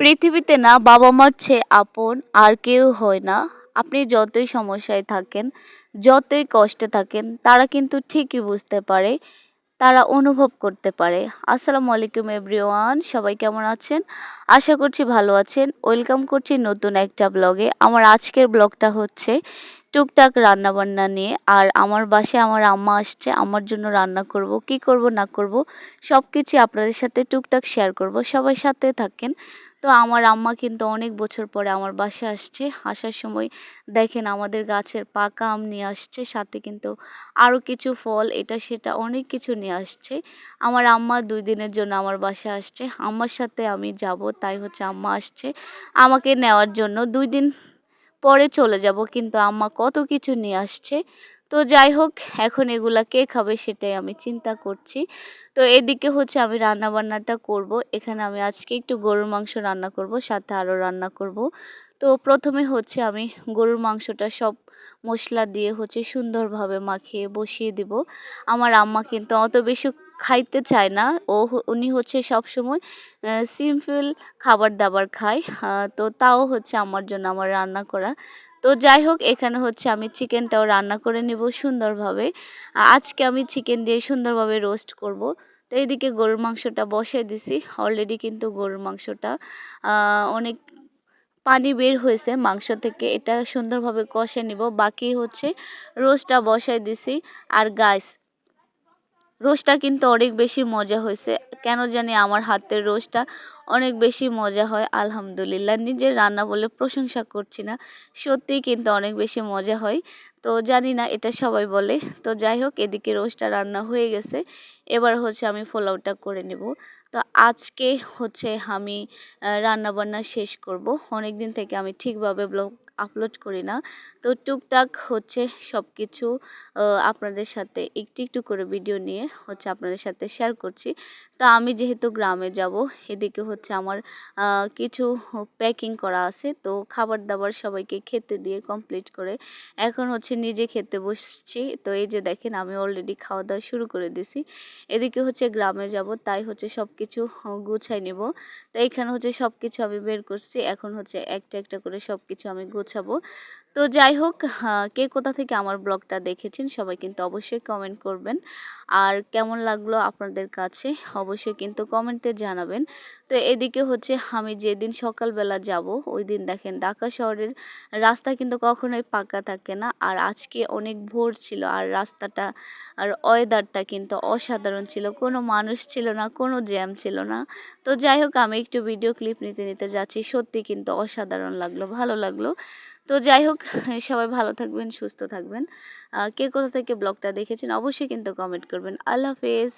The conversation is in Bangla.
পৃথিবীতে না বাবা মার চেয়ে আপন আর কেউ হয় না। আপনি যতই সমস্যায় থাকেন, যতই কষ্টে থাকেন, তারা কিন্তু ঠিকই বুঝতে পারে, তারা অনুভব করতে পারে। আসসালামু আলাইকুম, এভরিওয়ান, সবাই কেমন আছেন? আশা করছি ভালো আছেন। ওয়েলকাম করছি নতুন একটা ব্লগে। আমার আজকের ব্লগটা হচ্ছে টুকটাক রান্না বান্না নিয়ে আর আমার বাসায় আমার আম্মা আসছে, আমার জন্য রান্না করব, কি করব, না করব সব কিছু আপনাদের সাথে টুকটাক শেয়ার করব, সবাই সাথে থাকেন। তো আমার আম্মা কিন্তু অনেক বছর পরে আমার বাসায় আসছে, আসার সময় দেখেন আমাদের গাছের পাকা আম নিয়ে আসছে, সাথে কিন্তু আরও কিছু ফল, এটা সেটা অনেক কিছু নিয়ে আসছে। আমার আম্মা দুই দিনের জন্য আমার বাসায় আসছে, আম্মার সাথে আমি যাব, তাই হচ্ছে আম্মা আসছে। আমাকে নেওয়ার জন্য দুই দিন পরে চলে যাব, কিন্তু আম্মা কত কিছু নিয়ে আসছে। তো যাই হোক, এখন এগুলা কে খাবে সেটাই আমি চিন্তা করছি। তো এদিকে হচ্ছে আমি রান্না বান্নাটা করব। এখানে আমি আজকে একটু গরুর মাংস রান্না করব, সাথে আরও রান্না করব। তো প্রথমে হচ্ছে আমি গরুর মাংসটা সব মশলা দিয়ে হচ্ছে সুন্দরভাবে মাখিয়ে বসিয়ে দিব। আমার আম্মা কিন্তু অত বেশি খাইতে চায় না। ও উনি হচ্ছে সব সময় সিম্পল খাবার দাবার খায়। তো তাও হচ্ছে আমার জন্য আমার রান্না করা। তো যাই হোক, এখানে হচ্ছে আমি চিকেনটাও রান্না করে নিব সুন্দরভাবে। আজকে আমি চিকেন দিয়ে সুন্দরভাবে রোস্ট করব। তো এইদিকে গরুর মাংসটা বসিয়ে দিছি। অলরেডি কিন্তু গরুর মাংসটা অনেক পানি বের হয়েছে মাংস থেকে। এটা সুন্দরভাবে কষে নিব। বাকি হচ্ছে রোস্টটা বসাই দিছি। আর গাইস রোস্টটা কিন্তু অনেক বেশি মজা হয়েছে। কেন জানি আমার হাতের রোস্টটা অনেক বেশি মজা হয়, আলহামদুলিল্লাহ। নিজের রান্না বলে প্রশংসা করছি না সত্যিই কিন্তু অনেক বেশি মজা হয়। তো জানি না, এটা সবাই বলে। তো যাই হোক, এদিকে রোস্টটা রান্না হয়ে গেছে। এবার হচ্ছে আমি পোলাওটা করে নেব। তো আজকে হচ্ছে আমি রান্না বান্না শেষ করব। অনেক দিন থেকে আমি ঠিকভাবে ব্লগ আপলোড করি না। তো টুকটাক হচ্ছে সব কিছু আপনাদের সাথে একটু একটু করে ভিডিও নিয়ে হচ্ছে আপনাদের সাথে শেয়ার করছি। তো আমি যেহেতু গ্রামে যাব, এদিকে হচ্ছে আমার কিছু প্যাকিং করা আছে। তো খাবার দাবার সবাইকে খেতে দিয়ে কমপ্লিট করে এখন হচ্ছে নিজে খেতে বসছি। তো এই যে দেখেন, আমি অলরেডি খাওয়া দাওয়া শুরু করে দিছি। এদিকে হচ্ছে গ্রামে যাব, তাই হচ্ছে সব কিছু গুছাই নিব। তো এখানে হচ্ছে সব কিছু আমি বের করছি। এখন হচ্ছে একটা একটা করে সব কিছু আমি গোছাবো তো যাই হোক কে কোথা থেকে আমার ব্লগটা দেখেছেন সবাই কিন্তু অবশ্যই কমেন্ট করবেন। আর কেমন লাগল আপনাদের কাছে অবশ্যই কিন্তু কমেন্টে জানাবেন। তো এদিকে হচ্ছে আমি যেদিন সকালবেলা যাব ওই দিন দেখেন ঢাকা শহরের রাস্তা কিন্তু কখনোই পাকা থাকে না। আর আজকে অনেক ভোর ছিল আর রাস্তাটা আর ওয়েদারটা কিন্তু অসাধারণ ছিল। কোনো মানুষ ছিল না, কোনো জ্যাম ছিল না। তো যাই হোক, আমি একটু ভিডিও ক্লিপ নিতে নিতে যাচ্ছি। সত্যি কিন্তু অসাধারণ লাগল, ভালো লাগল। তো যাই হোক, সবাই ভালো থাকবেন, সুস্থ থাকবেন। কে কোথা থেকে ব্লগটা দেখেছেন, অবশ্যই কিন্তু কমেন্ট করবেন। আল্লাহ হাফেজ।